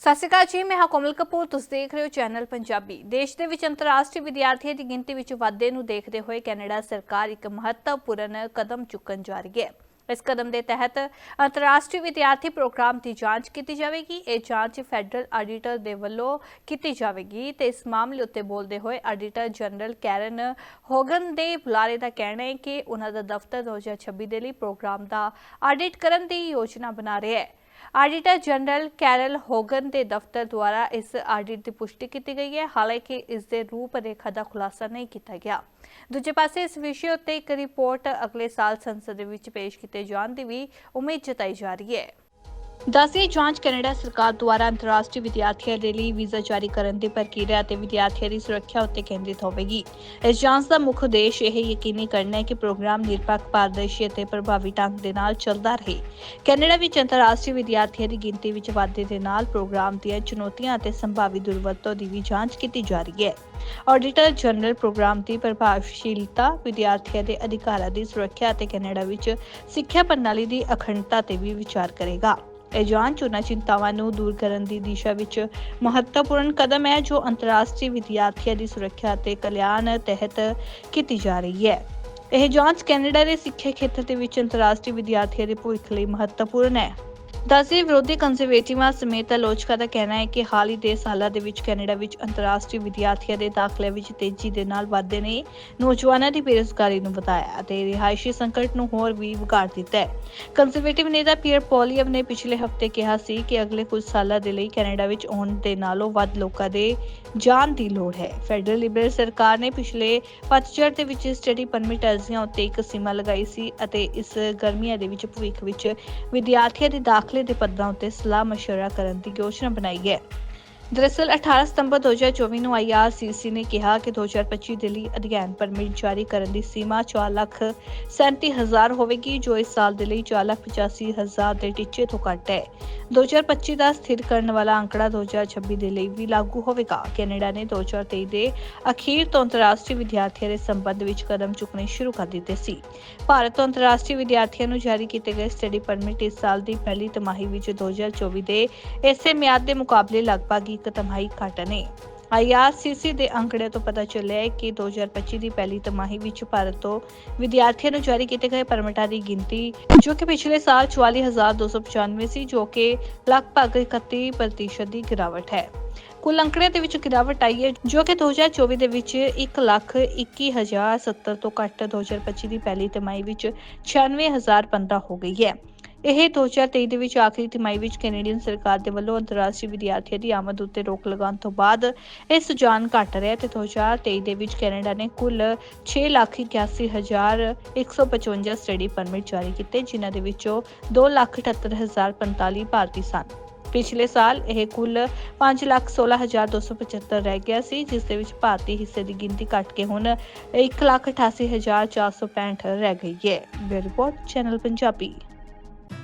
ਸਤਿ ਸ਼੍ਰੀ ਅਕਾਲ ਜੀ, ਮੈਂ ਹਾਂ ਕੋਮਲ ਕਪੂਰ। ਤੁਸੀਂ ਦੇਖ ਰਹੇ ਹੋ ਚੈਨਲ ਪੰਜਾਬੀ। ਦੇਸ਼ ਦੇ ਵਿੱਚ ਅੰਤਰਰਾਸ਼ਟਰੀ ਵਿਦਿਆਰਥੀਆਂ ਦੀ ਗਿਣਤੀ ਵਿੱਚ ਵਾਧੇ ਨੂੰ ਦੇਖਦੇ ਹੋਏ ਕੈਨੇਡਾ ਸਰਕਾਰ ਇੱਕ ਮਹੱਤਵਪੂਰਨ ਕਦਮ ਚੁੱਕਣ ਜਾ ਰਹੀ ਹੈ। ਇਸ ਕਦਮ ਦੇ ਤਹਿਤ ਅੰਤਰਰਾਸ਼ਟਰੀ ਵਿਦਿਆਰਥੀ ਪ੍ਰੋਗਰਾਮ ਦੀ ਜਾਂਚ ਕੀਤੀ ਜਾਵੇਗੀ। ਇਹ ਜਾਂਚ ਫੈਡਰਲ ਆਡੀਟਰ ਦੇ ਵੱਲੋਂ ਕੀਤੀ ਜਾਵੇਗੀ ਤੇ ਇਸ ਮਾਮਲੇ ਉੱਤੇ ਬੋਲਦੇ ਹੋਏ ਆਡੀਟਰ ਜਨਰਲ ਕੈਰਨ ਹੋਗਨ ਦੇ ਬੁਲਾਰੇ ਦਾ ਕਹਿਣਾ ਹੈ ਕਿ ਉਹਨਾਂ ਦਾ ਦਫ਼ਤਰ 2026 ਦੇ ਲਈ ਪ੍ਰੋਗਰਾਮ ਦਾ ਆਡਿਟ ਕਰਨ ਦੀ ਯੋਜਨਾ ਬਣਾ ਰਿਹਾ ਹੈ। ਆਡੀਟਰ ਜਨਰਲ ਕੈਰਲ ਹੋਗਨ ਦੇ ਦਫ਼ਤਰ ਦੁਆਰਾ ਇਸ ਆਡਿਟ ਦੀ ਪੁਸ਼ਟੀ ਕੀਤੀ ਗਈ ਹੈ। ਹਾਲਾਂਕਿ ਇਸ ਦੇ ਰੂਪ ਰੇਖਾ ਦਾ ਖੁਲਾਸਾ ਨਹੀਂ ਕੀਤਾ ਗਿਆ। ਦੂਜੇ ਪਾਸੇ ਇਸ ਵਿਸ਼ੇ ਉੱਤੇ ਇੱਕ ਰਿਪੋਰਟ ਅਗਲੇ ਸਾਲ ਸੰਸਦ ਵਿੱਚ ਪੇਸ਼ ਕੀਤੇ ਜਾਣ ਦੀ ਵੀ ਉਮੀਦ ਜਤਾਈ ਜਾ ਰਹੀ ਹੈ। ਦੱਸਦੀ ਜਾਂਚ ਕੈਨੇਡਾ ਸਰਕਾਰ ਦੁਆਰਾ ਅੰਤਰਰਾਸ਼ਟਰੀ ਵਿਦਿਆਰਥੀਆਂ ਦੇ ਲਈ ਵੀਜ਼ਾ ਜਾਰੀ ਕਰਨ ਦੀ ਪ੍ਰਕਿਰਿਆ ਅਤੇ ਵਿਦਿਆਰਥੀਆਂ ਦੀ ਸੁਰੱਖਿਆ ਉੱਤੇ ਕੇਂਦਰਿਤ ਹੋਵੇਗੀ। ਇਸ ਜਾਂਚ ਦਾ ਮੁੱਖ ਉਦੇਸ਼ ਇਹ ਯਕੀਨੀ ਕਰਨਾ ਹੈ ਕਿ ਪ੍ਰੋਗਰਾਮ ਨਿਰਪੱਖ, ਪਾਰਦਰਸ਼ੀ ਅਤੇ ਪ੍ਰਭਾਵੀ ਢੰਗ ਦੇ ਨਾਲ ਚੱਲਦਾ ਰਹੇ। ਕੈਨੇਡਾ ਵਿੱਚ ਅੰਤਰਰਾਸ਼ਟਰੀ ਵਿਦਿਆਰਥੀਆਂ ਦੀ ਗਿਣਤੀ ਵਿੱਚ ਵਾਧੇ ਦੇ ਨਾਲ ਪ੍ਰੋਗਰਾਮ ਦੀਆਂ ਚੁਣੌਤੀਆਂ ਅਤੇ ਸੰਭਾਵੀ ਦੁਰਵਰਤੋਂ ਦੀ ਵੀ ਜਾਂਚ ਕੀਤੀ ਜਾ ਰਹੀ ਹੈ। ਆਡੀਟਰ ਜਨਰਲ ਪ੍ਰੋਗਰਾਮ ਦੀ ਪ੍ਰਭਾਵਸ਼ੀਲਤਾ ਵਿਦਿਆਰਥੀਆਂ ਦੇ ਅਧਿਕਾਰਾਂ ਦੀ ਸੁਰੱਖਿਆ ਅਤੇ ਕੈਨੇਡਾ ਵਿੱਚ ਸਿੱਖਿਆ ਪ੍ਰਣਾਲੀ ਦੀ ਅਖੰਡਤਾ ਤੇ ਵੀ ਵਿਚਾਰ ਕਰੇਗਾ। ਇਹ ਜਾਂਚ ਉਹਨਾਂ ਚਿੰਤਾਵਾਂ ਨੂੰ ਦੂਰ ਕਰਨ ਦੀ ਦਿਸ਼ਾ ਵਿੱਚ ਮਹੱਤਵਪੂਰਨ ਕਦਮ ਹੈ, ਜੋ ਅੰਤਰਰਾਸ਼ਟਰੀ ਵਿਦਿਆਰਥੀਆਂ ਦੀ ਸੁਰੱਖਿਆ ਅਤੇ ਕਲਿਆਣ ਤਹਿਤ ਕੀਤੀ ਜਾ ਰਹੀ ਹੈ। ਇਹ ਜਾਂਚ ਕੈਨੇਡਾ ਦੇ ਸਿੱਖਿਆ ਖੇਤਰ ਦੇ ਵਿੱਚ ਅੰਤਰਰਾਸ਼ਟਰੀ ਵਿਦਿਆਰਥੀਆਂ ਦੇ ਭਵਿੱਖ ਲਈ ਮਹੱਤਵਪੂਰਨ ਹੈ। ਦਸਵੇਂ ਵਿਰੋਧੀ ਕੰਜ਼ਰਵੇਟਿਵਾਂ ਸਮੇਤ ਆਲੋਚਕਾਂ ਦਾ ਕਹਿਣਾ ਹੈ ਕਿ ਹਾਲ ਹੀ ਦੇ ਸਾਲਾਂ ਦੇ ਵਿੱਚ ਕੈਨੇਡਾ ਵਿੱਚ ਅੰਤਰਰਾਸ਼ਟਰੀ ਵਿਦਿਆਰਥੀਆਂ ਦੇ ਦਾਖਲੇ ਵਿੱਚ ਤੇਜ਼ੀ ਦੇ ਨਾਲ ਵਾਧੇ ਨੇ ਨੌਜਵਾਨਾਂ ਦੀ ਬੇਰੁਜ਼ਗਾਰੀ ਨੂੰ ਵਧਾਇਆ ਅਤੇ ਰਿਹਾਇਸ਼ੀ ਸੰਕਟ ਨੂੰ ਹੋਰ ਵੀ ਵਿਗਾੜ ਦਿੱਤਾ ਹੈ। ਕੰਜ਼ਰਵੇਟਿਵ ਨੇਤਾ ਪੀਅਰ ਪੋਲੀਅਵ ਨੇ ਪਿਛਲੇ ਹਫ਼ਤੇ ਕਿਹਾ ਸੀ ਕਿ ਅਗਲੇ ਕੁਝ ਸਾਲਾਂ ਦੇ ਲਈ ਕੈਨੇਡਾ ਵਿੱਚ ਆਉਣ ਦੇ ਨਾਲੋਂ ਵੱਧ ਲੋਕਾਂ ਦੇ ਜਾਣ ਦੀ ਲੋੜ ਹੈ। ਫੈਡਰਲ ਲਿਬਰਲ ਸਰਕਾਰ ਨੇ ਪਿਛਲੇ ਪਤਝੜ ਦੇ ਵਿੱਚ ਸਟੱਡੀ ਪਰਮਿਟ ਅਰਜ਼ੀਆਂ ਉੱਤੇ ਇੱਕ ਸੀਮਾ ਲਗਾਈ ਸੀ ਅਤੇ ਇਸ ਗਰਮੀਆਂ ਦੇ ਵਿੱਚ ਭਵਿੱਖ ਵਿੱਚ ਵਿਦਿਆਰਥੀਆਂ ਦੇ ਦਾਖਲੇ ਦੇ ਪੱਧਰਾਂ ਉੱਤੇ ਸਲਾਹ ਮਸ਼ਵਰਾ ਕਰਨ ਦੀ ਯੋਜਨਾ ਬਣਾਈ ਹੈ। ਦਰਅਸਲ 18 ਸਤੰਬਰ 2024 ਨੂੰ ਆਈਆਰਸੀਸੀ ਨੇ ਕਿਹਾ ਕਿ 2025 ਦੇ ਲਈ ਅਧਿਐਨ ਪਰਮਿਟ ਜਾਰੀ ਕਰਨ ਦੀ ਸੀਮਾ 4 ਲੱਖ 37000 ਹੋਵੇਗੀ, ਜੋ ਇਸ ਸਾਲ ਦੇ ਲਈ 4 ਲੱਖ 85000 ਦੇ ਟੀਚੇ ਤੋਂ ਘੱਟ ਹੈ। 2025 ਦਾ ਸਥਿਰ ਕਰਨ ਵਾਲਾ ਅੰਕੜਾ 2026 ਦੇ ਲਈ ਵੀ ਲਾਗੂ ਹੋਵੇਗਾ। ਕੈਨੇਡਾ ਨੇ 2023 ਦੇ ਅਖੀਰ ਤੋਂ ਅੰਤਰਰਾਸ਼ਟਰੀ ਵਿਦਿਆਰਥੀਆਂ ਦੇ ਸੰਬੰਧ ਵਿੱਚ ਕਦਮ ਚੁੱਕਣੇ ਸ਼ੁਰੂ ਕਰ ਦਿੱਤੇ ਸੀ। ਭਾਰਤ ਤੋਂ ਅੰਤਰਰਾਸ਼ਟਰੀ ਵਿਦਿਆਰਥੀਆਂ ਨੂੰ ਜਾਰੀ ਕੀਤੇ ਗਏ ਸਟੱਡੀ ਪਰਮਿਟ ਇਸ ਸਾਲ ਦੀ ਪਹਿਲੀ ਤਿਮਾਹੀ ਵਿੱਚ 2024 ਦੇ ਇਸੇ ਮਿਆਦ ਦੇ ਮੁਕਾਬਲੇ ਲਗਭਗ ਇੱਕ ਤਿਮਾਹੀ ਘੱਟ ਨੇ। ਆਈਆਰਸੀਸੀ ਦੇ ਅੰਕੜੇ ਤੋਂ ਪਤਾ ਚੱਲਿਆ ਹੈ ਕਿ 2025 ਦੀ ਪਹਿਲੀ ਤਿਮਾਹੀ ਵਿੱਚ ਭਾਰਤ ਤੋਂ ਵਿਦਿਆਰਥੀਆਂ ਨੂੰ ਜਾਰੀ ਕੀਤੇ ਗਏ ਪਰਮਿਟਾਂ ਦੀ ਗਿਣਤੀ, ਜੋ ਕਿ ਪਿਛਲੇ ਸਾਲ 44295 ਸੀ ਜੋ ਕਿ ਲਗਭਗ 31% ਦੀ ਗਿਰਾਵਟ ਹੈ। ਕੁੱਲ ਅੰਕੜਿਆਂ ਦੇ ਵਿੱਚ ਗਿਰਾਵਟ ਆਈ ਹੈ, ਜੋ ਕਿ 2024 ਦੇ ਵਿੱਚ 121070 ਤੋਂ ਘੱਟ 2025 ਦੀ ਪਹਿਲੀ ਤਿਮਾਹੀ ਵਿੱਚ 96015 ਹੋ ਗਈ ਹੈ। ਇਹ 2023 ਦੇ ਵਿੱਚ ਆਖਰੀ ਤਿਮਾਹੀ ਵਿੱਚ ਕੈਨੇਡੀਅਨ ਸਰਕਾਰ ਦੇ ਵੱਲੋਂ ਅੰਤਰਰਾਸ਼ਟਰੀ ਵਿਦਿਆਰਥੀਆਂ ਦੀ ਆਮਦ ਉੱਤੇ ਰੋਕ ਲਗਾਉਣ ਤੋਂ ਬਾਅਦ ਇਹ ਸੁਝਾਨ ਘਟ ਰਿਹਾ ਤੇ 2023 ਦੇ ਵਿੱਚ ਕੈਨੇਡਾ ਨੇ ਕੁੱਲ 6,81,155 ਸਟੱਡੀ ਪਰਮਿਟ ਜਾਰੀ ਕੀਤੇ ਜਿਨ੍ਹਾਂ ਦੇ ਵਿੱਚੋਂ 2,78,045 ਭਾਰਤੀ ਸਨ। ਪਿਛਲੇ ਸਾਲ ਇਹ ਕੁੱਲ 5,16,275 ਰਹਿ ਗਿਆ ਸੀ ਜਿਸ ਦੇ ਵਿੱਚ ਭਾਰਤੀ ਹਿੱਸੇ ਦੀ ਗਿਣਤੀ ਘਟ ਕੇ ਹੁਣ 1,88,465 ਰਹਿ ਗਈ ਹੈ। Bureau report channel Punjabi.